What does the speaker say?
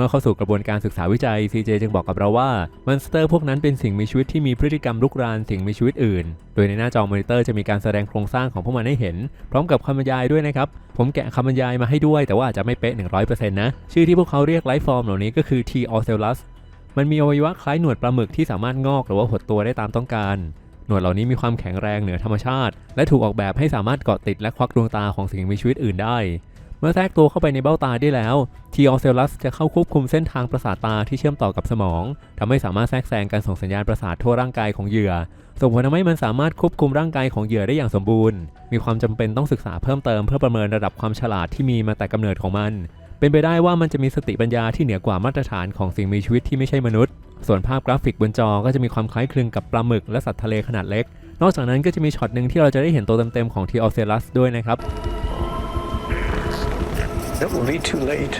มื่อเข้าสู่กระบวนการศึกษาวิจัย CJ จึงบอกกับเราว่า มอนสเตอร์พวกนั้นเป็นสิ่งมีชีวิตที่มีพฤติกรรมลุกรานสิ่งมีชีวิตอื่น โดยในหน้าจอมอนิเตอร์จะมีการแสดงโครงสร้างของพวกมันให้เห็น พร้อมกับคำบรรยายด้วยนะครับ ผมแกะคำบรรยายมาให้ด้วย แต่ว่าอาจจะไม่เป๊ะ 100%นะ ชื่อที่พวกเขาเรียกไลฟ์ฟอร์มเหล่านี้ก็คือ T o c e l u s มันมีอวัยวะคล้ายหนวดปลาหมึกที่สามารถงอกหรือว่าหดตัวได้ตามต้องการหนวดเหล่านี้มีความแข็งแรงเหนือธรรมชาติ และถูกออกแบบให้สามารถเกาะติดและควักดวงตาของสิ่งมีชีวิตอื่นได้ เมื่อแทรกตัวเข้าไปในเบ้าตาได้แล้ว T o c e l u s จะเข้าควบคุมเส้นทางประสาทตาที่เชื่อมต่อกับสมองทำให้สามารถแทรกแซงการส่งสัญญาณประสาททั่วร่างกายของเหยื่อส่งผลทำให้มันสามารถควบคุมร่างกายของเหยื่อได้อย่างสมบูรณ์ มีความจำเป็นต้องศึกษาเพิ่มเติมเพื่อประเมินระดับความฉลาดที่มีมาแต่กำเนิดของมัน เป็นไปได้ว่ามันจะมีสติปัญญาที่เหนือกว่ามาตรฐานของสิ่งมีชีวิตที่ไม่ใช่มนุษย์ ส่วนภาพกราฟิกบนจอก็จะมีความคล้ายคลึงกับปลาหมึกและสัตว์ทะเลขนาดเล็ก นอกจากนั้นก็จะมีช็อตหนึ่งที่เราจะได้เห็นตัวเต็มๆของทีออเซลัสด้วยนะครับ It will be too late.